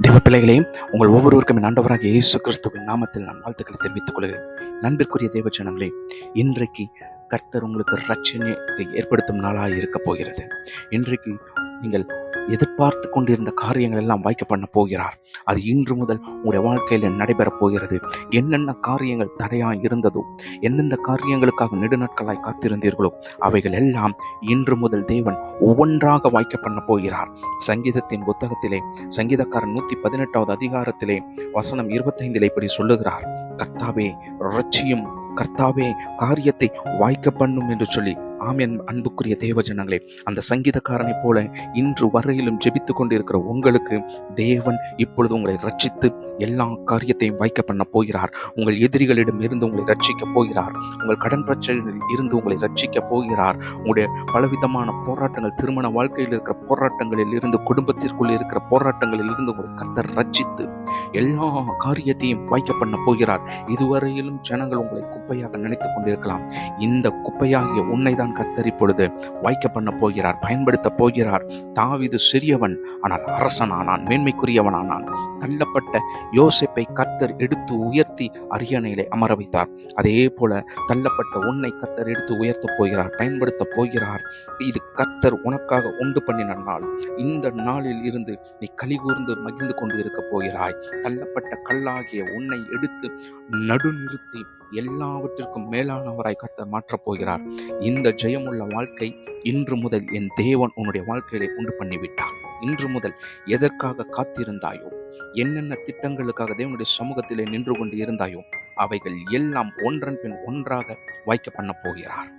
தேவ பிள்ளைகளே உங்கள் ஒவ்வொருவருக்கும் என் ஆண்டவராக இயேசு கிறிஸ்துவின் நாமத்தில் நான் வாழ்த்துக்களை தெரிவித்துக் கொள்கிறேன். நண்பிற்குரிய தேவ ஜனங்களே இன்றைக்கு கர்த்தர் உங்களுக்கு ரட்சணையை ஏற்படுத்தும் நாளாக இருக்க போகிறது. இன்றைக்கு நீங்கள் எதிர்பார்த்து கொண்டிருந்த காரியங்கள் எல்லாம் வாய்க்க பண்ண போகிறார். அது இன்று முதல் உங்களுடைய வாழ்க்கையில் நடைபெறப் போகிறது. என்னென்ன காரியங்கள் தடையாய் இருந்ததோ எந்தெந்த காரியங்களுக்காக நெடுநாட்களாய் காத்திருந்தீர்களோ அவைகள் எல்லாம் இன்று முதல் தேவன் ஒவ்வொன்றாக வாய்க்க பண்ண போகிறார். சங்கீதத்தின் புத்தகத்திலே சங்கீதக்காரன் நூற்றி பதினெட்டாவது அதிகாரத்திலே வசனம் இருபத்தைந்திலே இப்படி சொல்லுகிறார். கர்த்தாவே ரட்சியும் கர்த்தாவே காரியத்தை வாய்க்க பண்ணும் என்று சொல்லி ஆமென் அன்புக்குரிய தேவஜனங்களே அந்த சங்கீதக்காரனைப் போல இன்று வரையிலும் ஜெபித்து கொண்டிருக்கிற உங்களுக்கு தேவன் இப்பொழுது உங்களை ரட்சித்து எல்லா காரியத்தையும் வாய்க்க பண்ண போகிறார். உங்கள் எதிரிகளிடம் இருந்து உங்களை ரட்சிக்க போகிறார். உங்கள் கடன் பிரச்சனைகளில் இருந்து உங்களை ரட்சிக்க போகிறார். உங்களுடைய பலவிதமான போராட்டங்கள் திருமண வாழ்க்கையில் இருக்கிற போராட்டங்களில் இருந்து குடும்பத்திற்குள் இருக்கிற போராட்டங்களில் இருந்து உங்களை கர்த்தர் ரட்சித்து எல்லா காரியத்தையும் வாய்க்க பண்ண போகிறார். இதுவரையிலும் ஜனங்கள் உங்களை குப்பையாக நினைத்துக் கொண்டிருக்கலாம். இந்த குப்பையாகிய உன்னை தான் கத்தர் இப்பொழுது வாய்க்க பண்ண போகிறார் பயன்படுத்த போகிறார். தாவிது சிறியவன் ஆனால் அரசனானான் மேன்மைக்குரியவனானான். தள்ளப்பட்ட யோசிப்பை கர்த்தர் எடுத்து உயர்த்தி அரியணையிலே அமர வைத்தார். அதே போல தள்ளப்பட்ட உன்னை கர்த்தர் எடுத்து உயர்த்தப் போகிறார் பயன்படுத்த போகிறார். இது கர்த்தர் உனக்காக உண்டு பண்ணின நாள். இந்த நாளில் இருந்து நீ கலிகூர்ந்து மகிழ்ந்து கொண்டு இருக்க போகிறாய். தள்ளப்பட்ட கல்லாகிய உன்னை எடுத்து நடுநிறுத்தி எல்லாவற்றிற்கும் மேலானவராய் கர்த்தர் மாற்றப் போகிறார். இந்த ஜெயமுள்ள வாழ்க்கை இன்று முதல் என் தேவன் உன்னுடைய வாழ்க்கையிலே உண்டு பண்ணிவிட்டார். இன்று முதல் எதற்காக காத்திருந்தாயோ என்னென்ன திட்டங்களுக்காக தேவனுடைய சமூகத்திலே நின்று கொண்டு இருந்தாயோ அவைகள் எல்லாம் ஒன்றன் பின் ஒன்றாக வாய்க்க பண்ண போகிறார்.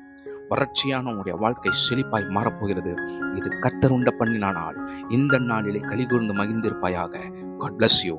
வறட்சியான உன்னுடைய வாழ்க்கை செழிப்பாய் மாறப்போகிறது. இது கத்தருண்ட பண்ணினானால் இந்த நாளிலே கலிகூர்ந்து மகிழ்ந்திருப்பாயாக. God bless you